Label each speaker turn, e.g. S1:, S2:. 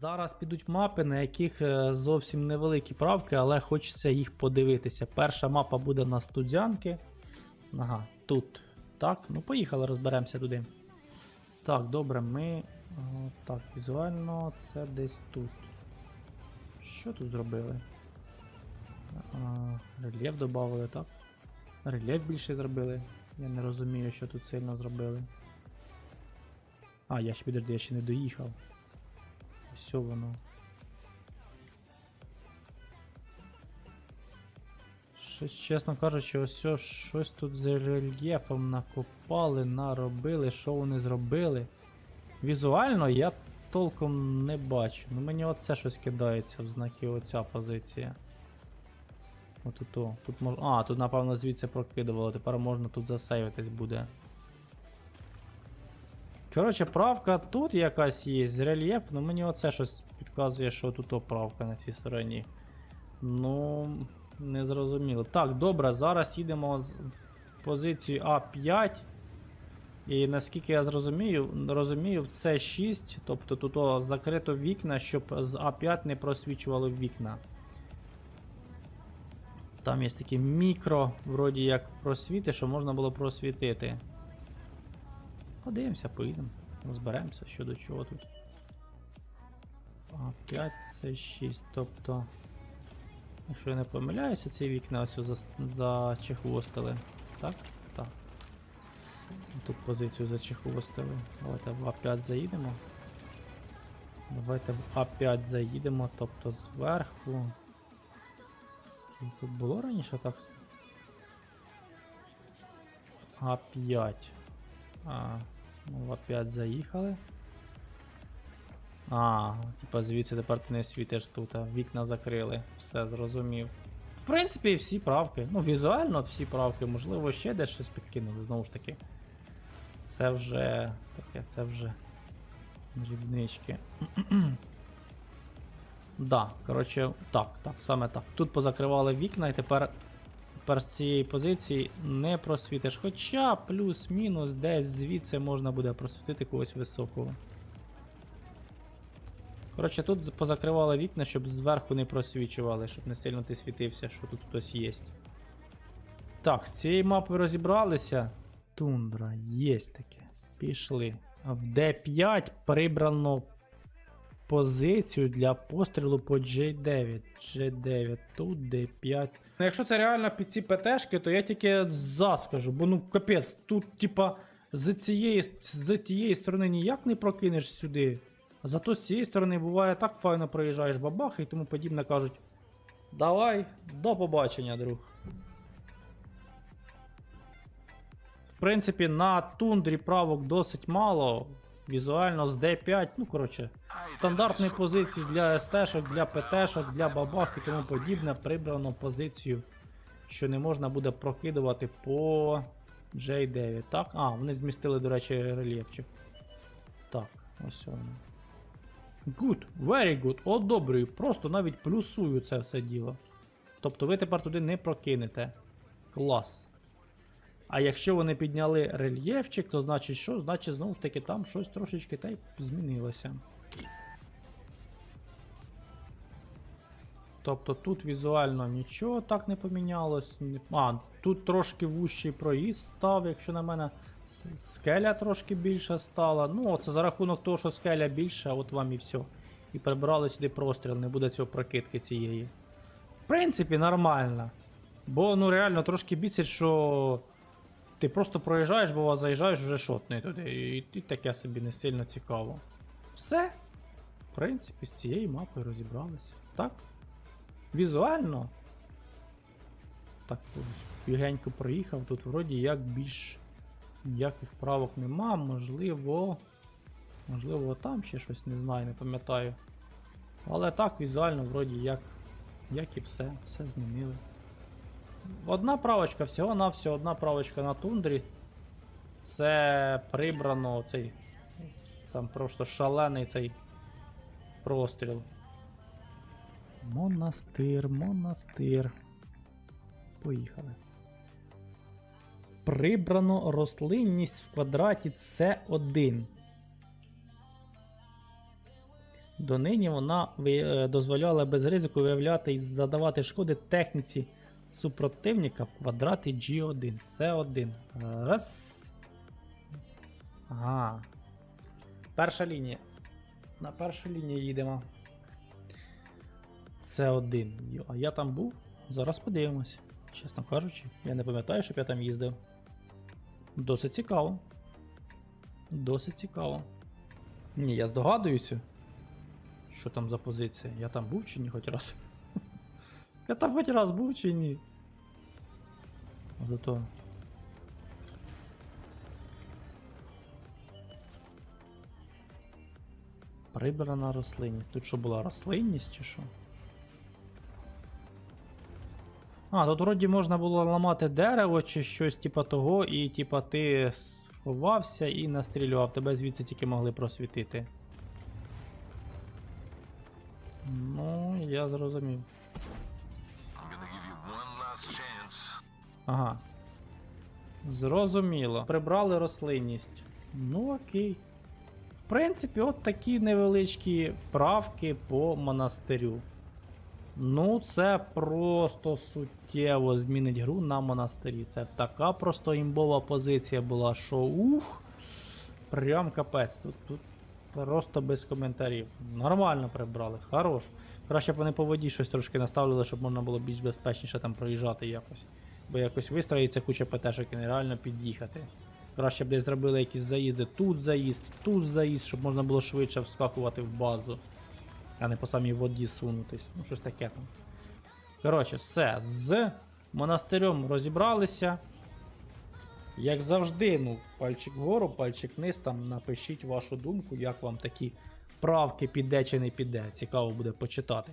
S1: Зараз підуть мапи, на яких е, зовсім невеликі правки, але хочеться їх подивитися. Перша мапа буде на студзянки. Ага, тут. Так, ну поїхали, розберемося туди. Так, добре, ми. о, Так, візуально це десь тут. Що тут зробили? А, рельєф додали, так? Рельєф більше зробили. Я не розумію, що тут сильно зробили. А, я ще підожди, я ще не доїхав. Все воно. Щось, чесно кажучи, ось щось тут з рельєфом накопали, наробили, що вони зробили. Візуально я толком не бачу. Ну мені оце щось кидається в знаки оця позиція. От. Тут мож... А, тут напевно звідси прокидувало, тепер можна тут засейвитись буде. Коротше, правка тут якась є, з рельєф, ну мені оце щось підказує, що тут о правка на цій стороні. Ну, не зрозуміло. Так, добре, зараз їдемо в позицію А5. І наскільки я зрозумію, розумію, це 6, тобто тут закрито вікна, щоб з А5 не просвічувало вікна. Там є такі мікро, вроді як просвіти, що можна було просвітити. Подивимося, поїдемо. Розберемося, що до чого тут. А 5 це 6, тобто. Якщо я не помиляюся, ці вікна ось за, зачехвостили. Так? Так. Тут позицію зачехвостили. Давайте в А5 заїдемо. Давайте в А5 заїдемо, тобто зверху. Тут було раніше так? А5. А, ну, А5 заїхали. А, типа звідси тепер ти не світиш тут, а вікна закрили. Все, зрозумів. В принципі, всі правки. Ну, візуально всі правки, можливо, ще десь щось підкинули, знову ж таки. Це вже. таке, це вже. Дрібнички. да, коротше, так, так, саме так. Тут позакривали вікна і тепер. Тепер з цієї позиції не просвітиш. Хоча плюс-мінус десь звідси можна буде просвітити когось високого. Коротше, тут позакривали вікна, щоб зверху не просвічували, щоб не сильно ти світився, що тут хтось є. Так, з цієї мапи розібралися. Тундра, є таке. Пішли. В D5 прибрано позицію для пострілу по J9. J9, тут D5. Ну, якщо це реально під ці ПТшки, то я тільки за скажу, бо ну капець, тут, типа, з цієї, з тієї сторони ніяк не прокинеш сюди. А зато з цієї сторони буває так файно проїжджаєш бабах і тому подібне кажуть. Давай, до побачення, друг. В принципі, на тундрі правок досить мало. Візуально з D5, ну коротше, стандартної позиції для СТ-шок, для ПТ-шок, для бабах і тому подібне прибрано позицію, що не можна буде прокидувати по J9. Так? А, вони змістили, до речі, рельєфчик. Так, ось воно. Good, very good, одобрюю, просто навіть плюсую це все діло. Тобто ви тепер туди не прокинете. Клас. А якщо вони підняли рельєфчик, то значить що? Значить, знову ж таки, там щось трошечки та й змінилося. Тобто тут візуально нічого так не помінялось. А, тут трошки вущий проїзд став, якщо на мене скеля трошки більша стала. Ну, це за рахунок того, що скеля більша, от вам і все. І прибрали сюди простріл, не буде цього прокидки цієї. В принципі, нормально. Бо ну реально трошки бісить, що ти просто проїжджаєш, бо заїжджаєш вже шотний туди. І, і таке собі не сильно цікаво. Все. В принципі, з цією мапою розібралися. Так? Візуально. Так, бігенько проїхав, тут вроді як більш ніяких правок нема, можливо. Можливо, там ще щось не знаю, не пам'ятаю. Але так, візуально, вроді як, як і все, все змінили. Одна правочка, всього на всього одна правочка на тундрі. Це прибрано цей. Там просто шалений цей простріл. Монастир, монастир. Поїхали. Прибрано рослинність в квадраті С1. Донині вона е, дозволяла без ризику виявляти і задавати шкоди техніці супротивника в квадраті G1. С1. Раз. Ага. Перша лінія. На першу лінію їдемо. С1. А я там був? Зараз подивимось. Чесно кажучи, я не пам'ятаю, щоб я там їздив. Досить цікаво. Досить цікаво. Ні, я здогадуюся. Що там за позиція? Я там був чи ні хоч раз? Я там хоч раз був чи ні? Зато. Прибрана рослинність. Тут що була рослинність чи що? А, тут вроді можна було ламати дерево чи щось типа того, і типа ти сховався і настрілював. Тебе звідси тільки могли просвітити. Ну, я зрозумів. Ага. Зрозуміло. Прибрали рослинність. Ну окей. В принципі, от такі невеличкі правки по монастирю. Ну, це просто суттєво змінить гру на монастирі. Це така просто імбова позиція була, що ух. Прям капець. Тут, тут просто без коментарів. Нормально прибрали, хорош. Краще б вони по воді щось трошки наставили, щоб можна було більш безпечніше там проїжджати якось. Бо якось вистроїться куча ПТшок і нереально під'їхати. Краще б десь зробили якісь заїзди, тут заїзд, тут заїзд, щоб можна було швидше вскакувати в базу, а не по самій воді сунутись. Ну, щось таке там. Коротше, все. З монастирем розібралися. Як завжди, ну, пальчик вгору, пальчик вниз, там напишіть вашу думку, як вам такі правки піде чи не піде. Цікаво буде почитати.